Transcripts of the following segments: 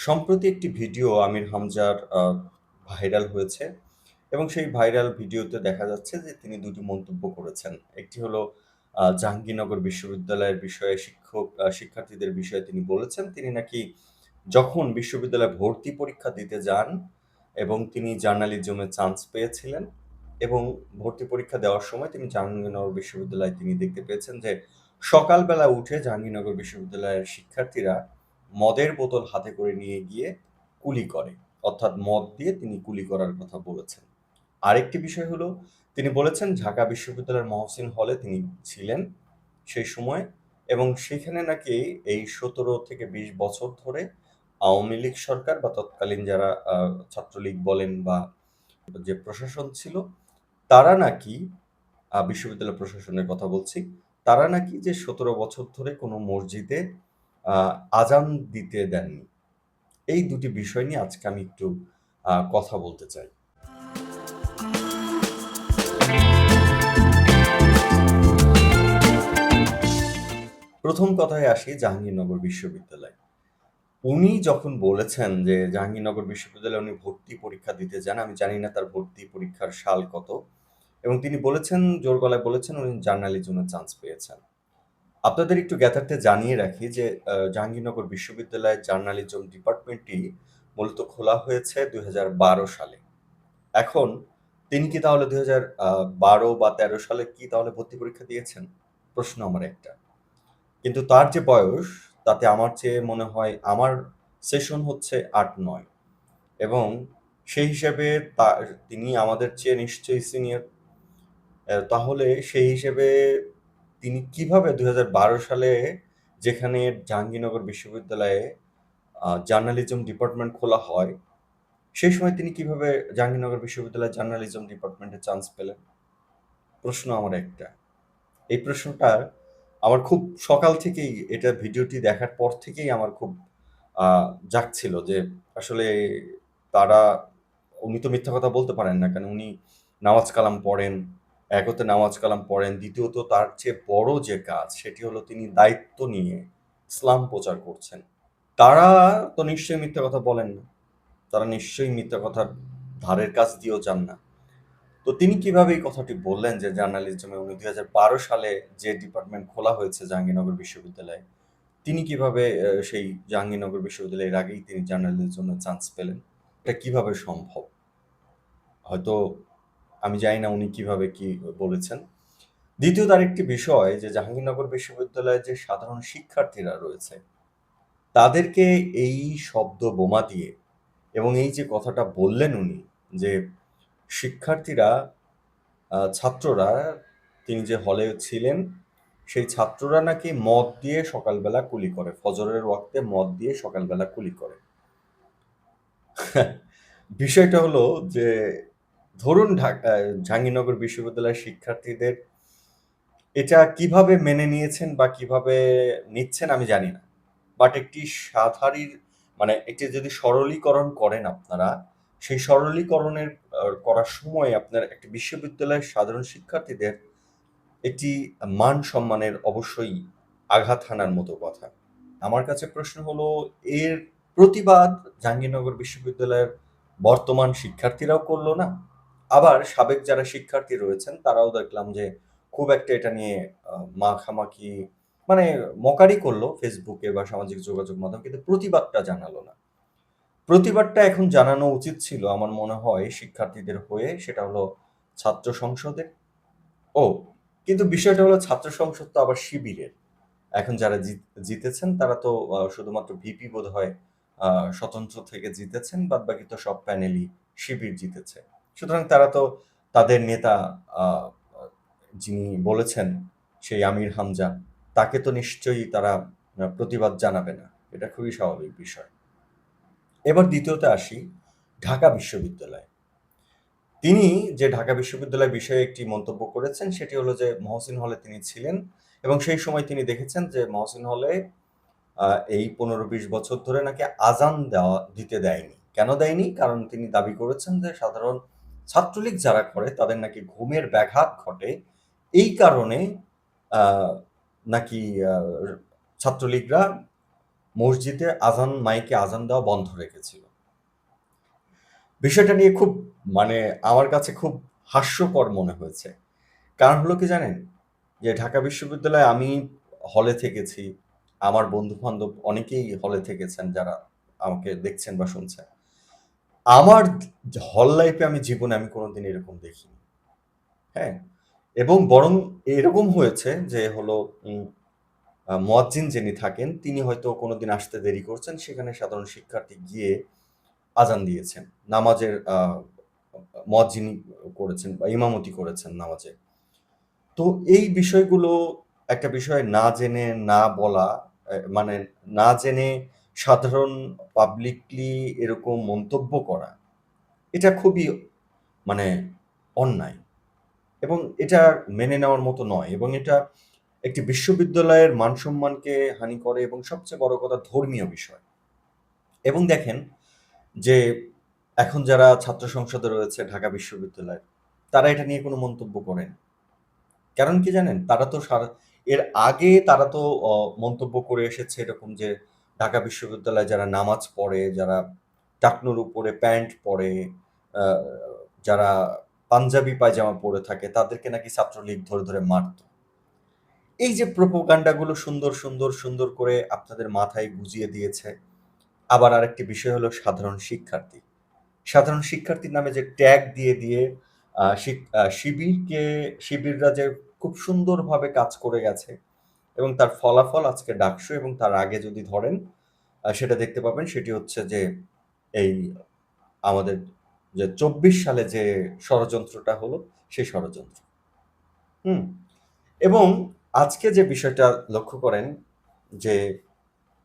সম্প্রতি একটি ভিডিও আমির হামজার ভাইরাল হয়েছে এবং সেই ভাইরাল ভিডিওতে দেখা যাচ্ছে যে তিনি ২ টি মন্তব্য করেছেন। একটি হলো জাহাঙ্গীরনগর বিশ্ববিদ্যালয়ের বিষয়ে শিক্ষক শিক্ষার্থীদের বিষয়ে তিনি বলেছেন, তিনি নাকি যখন বিশ্ববিদ্যালয়ে ভর্তি পরীক্ষা দিতে যান এবং তিনি জার্নালিজমে চান্স পেয়েছিলেন এবং ভর্তি পরীক্ষা দেওয়ার সময় তিনি জাহাঙ্গীরনগর বিশ্ববিদ্যালয়ে তিনি দেখতে পেয়েছেন যে সকালবেলা উঠে জাহাঙ্গীরনগর বিশ্ববিদ্যালয়ের শিক্ষার্থীরা মদের বোতল হাতে করে নিয়ে গিয়ে কুলি করে। অর্থাৎ মদ দিয়ে তিনি কুলি করার কথা বলেছেন। আরেকটি বিষয় হলো তিনি বলেছেন ঢাকা বিশ্ববিদ্যালয়ের মহসিন হলে তিনি ছিলেন সেই সময় এবং সেখানে নাকি এই ১৭ থেকে ২০ বছর ধরে আওয়ামী লীগ সরকার বা তৎকালীন যারা ছাত্রলীগ বলেন বা যে প্রশাসন ছিল, তারা নাকি বিশ্ববিদ্যালয় প্রশাসনের কথা বলছি, তারা নাকি যে ১৭ বছর ধরে কোনো মসজিদে আজান দিতে দেননি। এই দুটি বিষয় নিয়ে আজকে আমি একটু কথা বলতে চাই। প্রথম কথায় আসি জাহাঙ্গীরনগর বিশ্ববিদ্যালয়। উনি যখন বলেছেন যে জাহাঙ্গীরনগর বিশ্ববিদ্যালয়ে উনি ভর্তি পরীক্ষা দিতে যান, আমি জানি না তার ভর্তি পরীক্ষার সাল কত এবং তিনি বলেছেন জোর গলায় বলেছেন উনি জার্নালিজমে চান্স পেয়েছেন। আপনাদের একটু জ্ঞাতার্থে জানিয়ে রাখি যে জাহাঙ্গীরনগর বিশ্ববিদ্যালয়ের জার্নালিজম ডিপার্টমেন্টটি মূলত খোলা হয়েছে ২০১২ সালে। এখন তিনি কি তাহলে ২০১২ বা ১৩ সালে কি তাহলে ভর্তি পরীক্ষা দিয়েছেন? প্রশ্ন আমার একটা। কিন্তু তার যে বয়স, তাতে আমার চেয়ে মনে হয় আমার সেশন হচ্ছে ৮-৯ এবং সেই হিসেবে তা, তিনি আমাদের চেয়ে নিশ্চয়ই সিনিয়র। তাহলে সেই হিসেবে তিনি কীভাবে ২০১২ সালে যেখানে জাহাঙ্গীরনগর বিশ্ববিদ্যালয়ে জার্নালিজম ডিপার্টমেন্ট খোলা হয়, সেই সময় তিনি কীভাবে জাহাঙ্গীরনগর বিশ্ববিদ্যালয়ের জার্নালিজম ডিপার্টমেন্টে চান্স পেলেন? প্রশ্ন আমার একটা। এই প্রশ্নটা আমার খুব সকাল থেকেই এটা ভিডিওটি দেখার পর থেকেই আমার খুব জাগছিল যে আসলে তারা উনি তো মিথ্যা কথা বলতে পারেন না। কারণ উনি নামাজ কালাম পড়েন, এক হতে নামাজ কালাম পড়েন, দ্বিতীয়ত তার চেয়ে বড় যে কাজ সেটি হলো তিনি দায়িত্ব নিয়ে ইসলাম প্রচার করছেন। তারা তো নিশ্চয়ই মিথ্যা কথা বলেন না। তারা নিশ্চয়ই মিথ্যা কথার ধারের কাছ দিয়েও যান না। তো তিনি কীভাবে এই কথাটি বললেন যে জার্নালিজমে উনি ২০১২ সালে যে ডিপার্টমেন্ট খোলা হয়েছে জাহাঙ্গীরনগর বিশ্ববিদ্যালয়ে, তিনি কীভাবে সেই জাহাঙ্গীরনগর বিশ্ববিদ্যালয়ের আগেই তিনি জার্নালিজমে চান্স পেলেন? এটা কীভাবে সম্ভব? হয়তো আমি জানি না উনি কীভাবে কি বলেছেন। দ্বিতীয়ত আরেকটি বিষয় যে জাহাঙ্গীরনগর বিশ্ববিদ্যালয়ের যে সাধারণ শিক্ষার্থীরা রয়েছে, তাদেরকে এই শব্দ বোমা দিয়ে এবং এই যে কথাটা বললেন উনি যে শিক্ষার্থীরা ছাত্ররা তিনি যে হলে ছিলেন, সেই ছাত্ররা নাকি মদ দিয়ে সকালবেলা কুলি করে। ফজরের ওয়াক্তে মদ দিয়ে সকালবেলা কুলি করে। বিষয়টা হলো যে ধরুন ঢাকা জাহাঙ্গীরনগর বিশ্ববিদ্যালয়ের শিক্ষার্থীদের এটা কীভাবে মেনে নিয়েছেন বা কীভাবে নিচ্ছেন আমি জানি না। বাট একটি সাধারির মানে একটি যদি সরলীকরণ করেন আপনারা, সেই সরলীকরণের করার সময় আপনার একটি বিশ্ববিদ্যালয়ের সাধারণ শিক্ষার্থীদের একটি মান সম্মানের অবশ্যই আঘাত হানার মতো কথা। আমার কাছে প্রশ্ন হলো এর প্রতিবাদ জাহাঙ্গীরনগর বিশ্ববিদ্যালয়ের বর্তমান শিক্ষার্থীরাও করল না। আবার সাবেক যারা শিক্ষার্থী রয়েছেন, তারাও দেখলাম যে খুব একটা এটা নিয়ে মাখামাখি মানে মকারি করল ফেসবুকে বা সামাজিক যোগাযোগ মাধ্যমে, কিন্তু প্রতিবাদটা জানালো না। প্রতিবাদটা এখন জানানো উচিত ছিল, আমার মনে হয়, শিক্ষার্থীদের হয়ে, সেটা হলো ছাত্র সংসদের। ও, কিন্তু বিষয়টা হলো ছাত্র সংসদ তো আবার শিবিরের। এখন যারা জিত জিতেছেন, তারা তো শুধুমাত্র ভিপি বোধহয়, আ, স্বতন্ত্র থেকে জিতেছেন। বাদবাকি তো সব প্যানেলই শিবির জিতেছে। সুতরাং তারা তো তাদের নেতা যিনি বলেছেন সেই আমির হামজা, তাকে তো নিশ্চয়ই তারা প্রতিবাদ জানাবে না। এটা খুবই স্বাভাবিক বিষয়। এবার দ্বিতীয়তে আসি ঢাকা বিশ্ববিদ্যালয়। তিনি যে ঢাকা বিশ্ববিদ্যালয় বিষয়ে একটি মন্তব্য করেছেন সেটি হলো যে মহসিন হলে তিনি ছিলেন এবং সেই সময় তিনি দেখেছেন যে মহসিন হলে এই ১৫-২০ বছর ধরে নাকি আজান দেওয়া দিতে দেয়নি। কেন দেয়নি? কারণ তিনি দাবি করেছেন যে সাধারণ ছাত্রলীগ যারা করে, তাদের নাকি ঘুমের ব্যাঘাত ঘটে। এই কারণে নাকি ছাত্রলীগরা মসজিদে আজান, মাইকে আজান দেওয়া বন্ধ রেখেছিল। বিষয়টা নিয়ে খুব মানে আমার কাছে খুব হাস্যকর মনে হয়েছে। কারণ হলো কি জানেন? যে ঢাকা বিশ্ববিদ্যালয়ে আমি হলে থেকেছি। আমার বন্ধু-বান্ধব অনেকেই হলে থেকেছেন যারা আমাকে দেখছেন বা শুনছেন। আমার হল লাইফে আমি জীবনে আমি কোনদিন এরকম দেখিনি। হ্যাঁ? এবং বরং এরকম হয়েছে যে হলো মুয়াজ্জিন যিনি থাকেন, তিনি হয়তো কোনদিন আসতে দেরি করছেন। সেখানে সাধারণ শিক্ষার্থী গিয়ে আজান দিয়েছেন। নামাজের আ করেছেন বা ইমামতি করেছেন নামাজে। তো এই বিষয়গুলো একটা বিষয় না জেনে না বলা মানে না জেনে সাধারণ পাবলিকলি এরকম মন্তব্য করা, এটা খুবই মানে অন্যায়। এবং এটা মেনে নেওয়ার মতো নয় এবং এটা একটি বিশ্ববিদ্যালয়ের মান-সম্মানকে হানি করে এবং সবচেয়ে বড় কথা ধর্মীয় বিষয়। এবং দেখেন যে এখন যারা ছাত্র সংসদে রয়েছে ঢাকা বিশ্ববিদ্যালয়ের, তারা এটা নিয়ে কোনো মন্তব্য করেনি। কারণ কি জানেন? তারা তো সারা এর আগে তারা তো মন্তব্য করে এসেছে এরকম যে ঢাকা বিশ্ববিদ্যালয়ে যারা নামাজ পড়ে, যারা টাকনুর উপরে প্যান্ট পরে, যারা পাঞ্জাবি পায়জামা পরে থাকে তাদেরকে নাকি ছাত্রলীগ ধরে, ধরে মারত। এই যে প্রোপাগান্ডা গুলো সুন্দর, সুন্দর, সুন্দর করে আপনাদের মাথায় গুজিয়ে দিয়েছে। আবার আরেকটি বিষয় হলো সাধারণ শিক্ষার্থী। সাধারণ শিক্ষার্থীর নামে যে ট্যাগ দিয়ে, দিয়ে শিবিরকে শিবিররা যে খুব সুন্দরভাবে কাজ করে গেছে এবং তার ফলাফল আজকে ডাকসু এবং তার আগে যদি ধরেন সেটা দেখতে পাবেন সেটি হচ্ছে যে এই আমাদের যে ২৪ সালে যে ষড়যন্ত্রটা হলো সেই ষড়যন্ত্র। হুম? এবং আজকে যে বিষয়টা লক্ষ্য করেন যে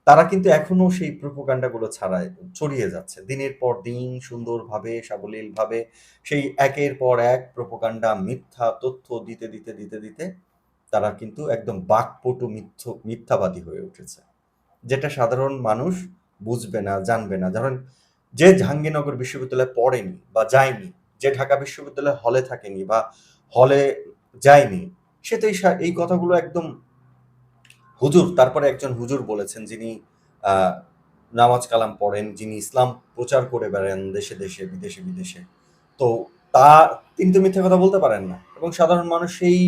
তারা কিন্তু এখনও সেই প্রোপাগান্ডা গুলো ছাড়ায় ছড়িয়ে যাচ্ছে। দিনের পর দিন সুন্দরভাবে সাবলীলভাবে সেই একের পর এক প্রোপাগান্ডা মিথ্যা তথ্য দিতে, দিতে, দিতে, দিতে তারা কিন্তু একদম বাকপটু মিথ্য মিথ্যাবাদী হয়ে উঠেছে। যেটা সাধারণ মানুষ বুঝবে না, জানবে না। ধরেন যে জাহাঙ্গীরনগর বিশ্ববিদ্যালয়ে পড়েনি বা যায়নি, যে ঢাকা বিশ্ববিদ্যালয়ে হলে থাকেনি বা হলে যায়নি, সে তো এই কথাগুলো একদম হুজুর তারপরে একজন হুজুর বলেছেন যিনি নামাজ কালাম পড়েন, যিনি ইসলাম প্রচার করে বেড়ান দেশে, দেশে, বিদেশে, বিদেশে। তো তা তিনি তো মিথ্যা কথা বলতে পারেন না। এবং সাধারণ মানুষ সেই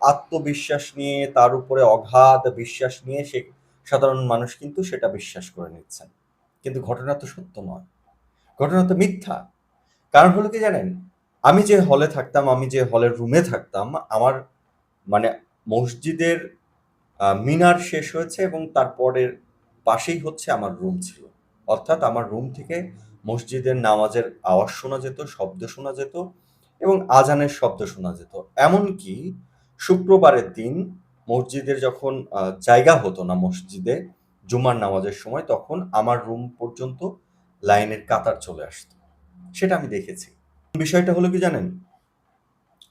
আত্মবিশ্বাস নিয়ে তার উপরে অগাধ বিশ্বাস নিয়ে সে সাধারণ মানুষ কিন্তু সেটা বিশ্বাস করে নিচ্ছেন। কিন্তু ঘটনা তো সত্য নয়। ঘটনা তো মিথ্যা। কারণ হলো কি জানেন? আমি যে হলে থাকতাম, আমি যে হলের রুমে থাকতাম, আমার মানে মসজিদের মিনার শেষ হয়েছে এবং তারপরের পাশেই হচ্ছে আমার রুম ছিল। অর্থাৎ আমার রুম থেকে মসজিদের নামাজের আওয়াজ শোনা যেত, শব্দ শোনা যেত এবং আজানের শব্দ শোনা যেত। এমনকি শুক্রবারের দিন মসজিদের যখন জায়গা হতো না মসজিদে, জুমার নামাজের সময়, তখন আমার রুম পর্যন্ত লাইনের কাতার চলে আসতো। সেটা আমি দেখেছি। বিষয়টা হলো কি জানেন?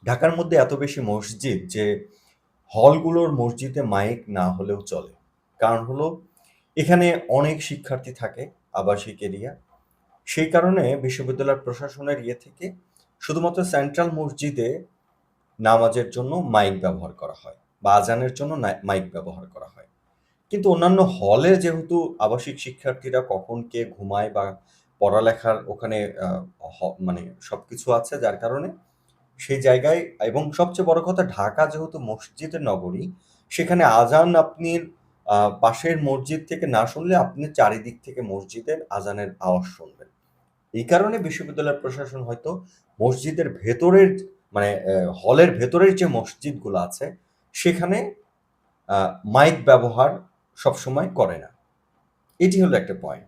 ঢাকার মধ্যে এত বেশি মসজিদ যে হলগুলোর মসজিদে মাইক না হলেও চলে। কারণ হলো, এখানে অনেক শিক্ষার্থী থাকে, আবাসিক এরিয়া। সেই কারণে বিশ্ববিদ্যালয় প্রশাসনের ইয়ে থেকে শুধুমাত্র সেন্ট্রাল মসজিদে নামাজের জন্য মাইক ব্যবহার করা হয় বা আজানের জন্য মাইক ব্যবহার করা হয়। কিন্তু অন্যান্য হলে যেহেতু আবাসিক শিক্ষার্থীরা কখন কে ঘুমায় বা পড়ালেখার ওখানে মানে সবকিছু আছে যার কারণে সেই জায়গায় এবং সবচেয়ে বড় কথা ঢাকা যেহেতু মসজিদের নগরী, সেখানে আজান আপনি পাশের মসজিদ থেকে না শুনলে আপনি চারিদিক থেকে মসজিদের আজানের আওয়াজ শুনবেন। এই কারণে বিশ্ববিদ্যালয় প্রশাসন হয়তো মসজিদের ভেতরের মানে হলের ভেতরের যে মসজিদগুলো আছে, সেখানে মাইক ব্যবহার সবসময় করে না। এটি হলো একটা পয়েন্ট।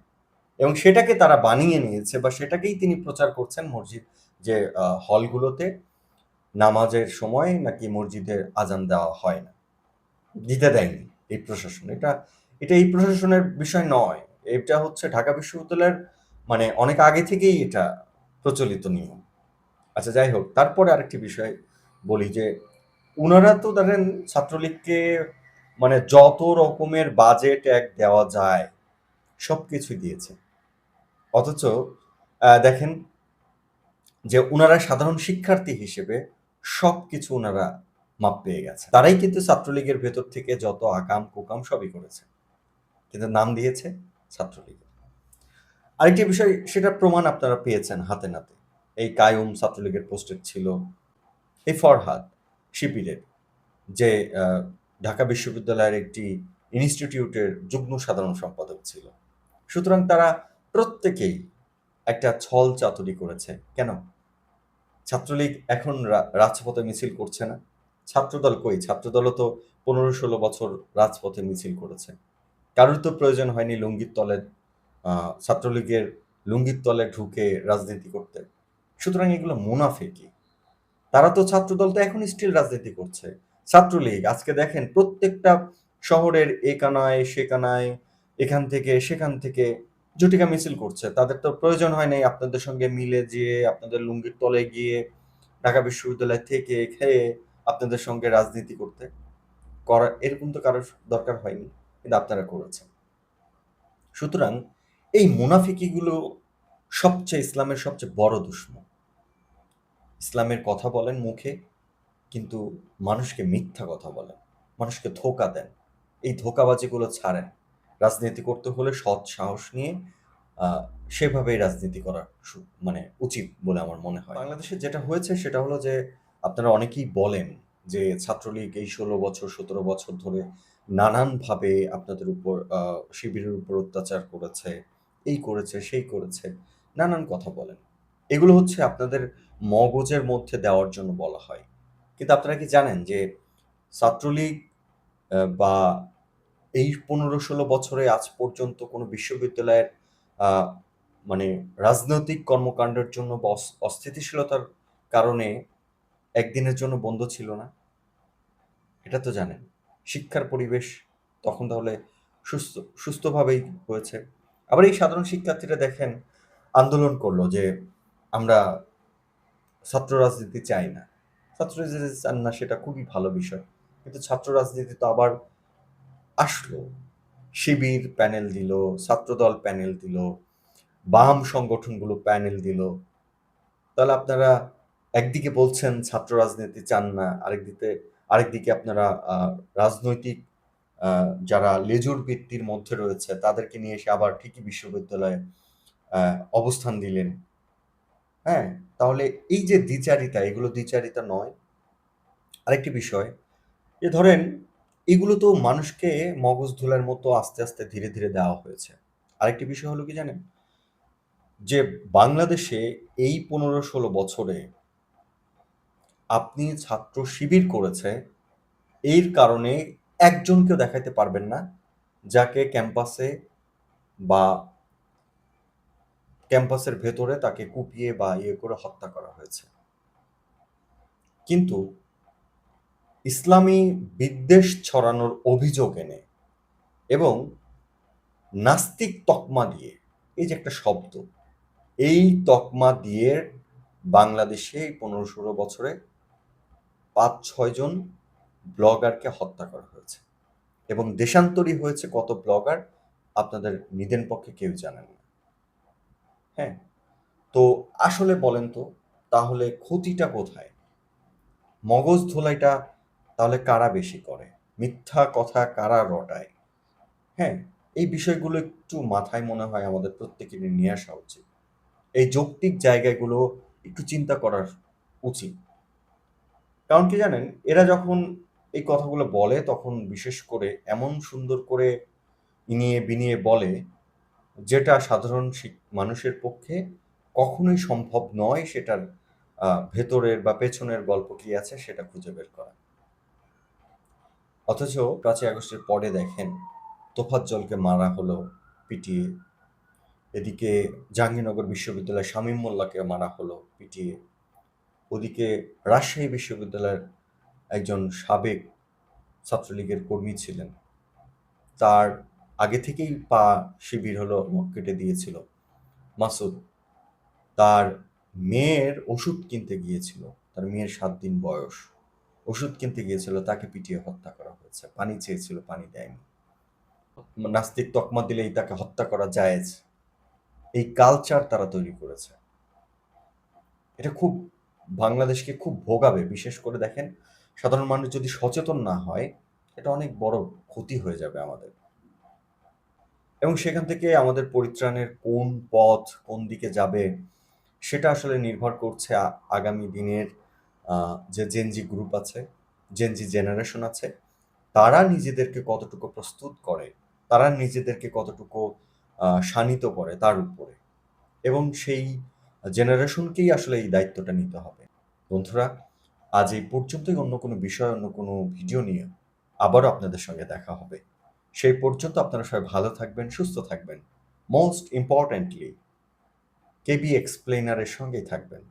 এবং সেটাকে তারা বানিয়ে নিয়েছে বা সেটাকেই তিনি প্রচার করছেন মসজিদ, যে হলগুলোতে নামাজের সময় নাকি মসজিদে আজান দেওয়া হয় না। দিতে দেয়নি এই প্রশাসন। এটা এটা এই প্রশাসনের বিষয় নয়। এটা হচ্ছে ঢাকা বিশ্ববিদ্যালয়ের মানে অনেক আগে থেকেই এটা প্রচলিত নিয়ম। আচ্ছা যাই হোক, তারপরে আরেকটি বিষয় বলি যে উনারা তো ধরেন ছাত্রলীগকে মানে যত রকমের বাজে ট্যাগ দেওয়া যায় সব কিছুই দিয়েছে। অথচ দেখেন যে উনারা সাধারণ শিক্ষার্থী হিসেবে সবকিছু উনারা মাপ পেয়ে গেছে। তারাই কিন্তু ছাত্রলীগের ভেতর থেকে যত আকাম কুকাম সবই করেছে। কিন্তু নাম দিয়েছে ছাত্রলীগের আরেকটি বিষয় সেটার প্রমাণ আপনারা পেয়েছেন হাতে নাতে এই কায়ুম ছাত্রলীগের পোস্টেড ছিল এই ফরহাদ শিবিরের যে ঢাকা বিশ্ববিদ্যালয়ের একটি ইনস্টিটিউটের যুগ্ম সাধারণ সম্পাদক ছিল। সুতরাং তারা প্রত্যেকেই একটা ছল চাতুরি করেছে। কেন? ছাত্রলীগ এখন রাজপথে মিছিল করছে না। ছাত্রদল কই? ছাত্রদলও তো পনেরো ষোলো বছর রাজপথে মিছিল করেছে। কারোর তো প্রয়োজন হয়নি লুঙ্গির তলে আহ, ছাত্রলীগের লুঙ্গির তলে ঢুকে রাজনীতি করতে। সুতরাং এগুলো মুনাফেকি। তারা তো ছাত্রদল তো এখন স্টিল রাজনীতি করছে। ছাত্রলীগ, আজকে দেখেন প্রত্যেকটা শহরের একানায় সেকানায় এখান থেকে, সেখান থেকে জটিকা মিছিল করছে। তাদের তো প্রয়োজন হয় নাই আপনাদের সঙ্গে মিলে যেয়ে, আপনাদের লুঙ্গির তলে গিয়ে, ঢাকা বিশ্ববিদ্যালয় থেকে খেয়ে আপনাদের সঙ্গে রাজনীতি করতে। করা, এরকম তো কারোর দরকার হয়নি, কিন্তু আপনারা করেছেন। সুতরাং এই মুনাফিকিগুলো সবচেয়ে ইসলামের সবচেয়ে বড় দুশ্মন। ইসলামের কথা বলেন মুখে, কিন্তু মানুষকে মিথ্যা কথা বলেন, মানুষকে ধোকা দেন। এই ধোকাবাজিগুলো ছাড়েন। রাজনীতি করতে হলে সৎ সাহস নিয়ে সেভাবেই রাজনীতি করা মানে উচিত বলে আমার মনে হয়। বাংলাদেশে যেটা হয়েছে সেটা হলো যে, আপনারা অনেকেই বলেন যে, ছাত্রলীগ এই ষোলো বছর, সতেরো বছর ধরে নানানভাবে আপনাদের উপর শিবিরের উপর অত্যাচার করেছে, এই করেছে, সেই করেছে, নানান কথা বলেন। এগুলো হচ্ছে আপনাদের মগজের মধ্যে দেওয়ার জন্য বলা হয়। কিন্তু আপনারা কি জানেন যে ছাত্রলীগ বা এই পনেরো ষোলো বছরে আজ পর্যন্ত কোনো বিশ্ববিদ্যালয়ের মানে রাজনৈতিক কর্মকাণ্ডের জন্য বা অস্থিতিশীলতার কারণে একদিনের জন্য বন্ধ ছিল না? এটা তো জানেন। শিক্ষার পরিবেশ তখন তাহলে সুস্থ, সুস্থভাবেই হয়েছে। আবার এই সাধারণ শিক্ষার্থীরা দেখেন, আন্দোলন করল যে আমরা ছাত্র রাজনীতি চাই না। ছাত্র রাজনীতি চান না সেটা খুবই ভালো বিষয়। কিন্তু ছাত্র রাজনীতি তো আবার আসলো। শিবির প্যানেল দিল, ছাত্রদল প্যানেল দিল, বাম সংগঠনগুলো প্যানেল দিল। তাহলে আপনারা একদিকে বলছেন ছাত্র রাজনীতি চান না আরেকদিকে আরেকদিকে আপনারা রাজনৈতিক যারা লেজুর বৃত্তির মধ্যে রয়েছে, তাদেরকে নিয়ে এসে আবার ঠিকই বিশ্ববিদ্যালয়ে অবস্থান দিলেন। হ্যাঁ তাহলে এই যে দ্বিচারিতা, এগুলো দ্বিচারিতা নয়। আরেকটি বিষয় যে ধরেন এগুলো তো মানুষকে মগজ ধুলার মতো আস্তে আস্তে ধীরে ধীরে দেওয়া হয়েছে। আরেকটি বিষয় হলো কি জানেন? যে বাংলাদেশে এই পনেরো ষোলো বছরে আপনি ছাত্র শিবির করেছে, এর কারণে একজনকেও দেখাইতে পারবেন না, যাকে ক্যাম্পাসে বা ক্যাম্পাসের ভেতরে তাকে কুপিয়ে বা ইয়ে করে হত্যা করা হয়েছে। কিন্তু ইসলামী বিদ্বেষ ছড়ানোর অভিযোগ এনে এবং নাস্তিক তকমা দিয়ে, এই যে একটা শব্দ, এই তকমা দিয়ে বাংলাদেশে এই পনেরো ষোলো বছরে পাঁচ ছয়জন ব্লগারকে হত্যা করা হয়েছে। এবং দেশান্তরী হয়েছে কত ব্লগার, আপনাদের নিদেন পক্ষে কেউ জানেন না। হ্যাঁ। তো আসলে বলেন তো, তাহলে ক্ষতিটা কোথায়? মগজ ধোলাইটা তাহলে কারা বেশি করে? মিথ্যা কথা কারা রটায়? হ্যাঁ এই বিষয়গুলো একটু মাথায় মনে হয় আমাদের প্রত্যেকেরই নিয়ে আসা উচিত। এই যৌক্তিক জায়গাগুলো একটু চিন্তা করার উচিত। কারণ কি জানেন, এরা যখন এই কথাগুলো বলে, তখন বিশেষ করে এমন সুন্দর করে ইনিয়ে বিনিয়ে বলে যেটা সাধারণ মানুষের পক্ষে কখনোই সম্ভব নয় সেটার ভেতরের বা পেছনের গল্প কি আছে সেটা খুঁজে বের করা। অথচ পাঁচই আগস্টের পরে দেখেন তোফাজ্জলকে মারা হলো, পিটিয়ে। এদিকে জাহাঙ্গীরনগর বিশ্ববিদ্যালয়ের শামীম মোল্লাকে মারা হলো, পিটিয়ে। ওদিকে রাজশাহী বিশ্ববিদ্যালয়ের একজন সাবেক ছাত্রলীগের কর্মী ছিলেন। তার আগে থেকেই পা শিবির হলো কেটে দিয়েছিল। মাসুদ তার মেয়ের ওষুধ কিনতে গিয়েছিল তার মেয়ের সাত দিন বয়স। ওষুধ কিনতে গিয়েছিল তাকে পিটিয়ে হত্যা করা হয়েছে। পানি চেয়েছিল পানি দেয়নি। নাস্তিক তকমা দিলেই তাকে হত্যা করা জায়েজ। এই কালচার তারা তৈরি করেছে। এটা খুব বাংলাদেশকে খুব ভোগাবে। বিশেষ করে দেখেন সাধারণ মানুষ যদি সচেতন না হয় এটা অনেক বড় ক্ষতি হয়ে যাবে আমাদের। এবং সেখান থেকে আমাদের পরিত্রাণের কোন পথ কোন দিকে যাবে, সেটা আসলে নির্ভর করছে আগামী দিনের যে জেনজি গ্রুপ আছে জেনজি জেনারেশন আছে, তারা নিজেদেরকে কতটুকু প্রস্তুত করে, তারা নিজেদেরকে কতটুকু শানিত করে তার উপরে। এবং সেই জেনারেশনকেই আসলে এই দায়িত্বটা নিতে হবে। বন্ধুরা, আজ এই পর্যন্তই। অন্য কোনো বিষয়, অন্য কোনো ভিডিও নিয়ে আবারও আপনাদের সঙ্গে দেখা হবে। সেই পর্যন্ত আপনারা সবাই ভালো থাকবেন সুস্থ থাকবেন। মোস্ট ইম্পর্ট্যান্টলি কেবি এক্সপ্লেনারের সঙ্গেই থাকবেন।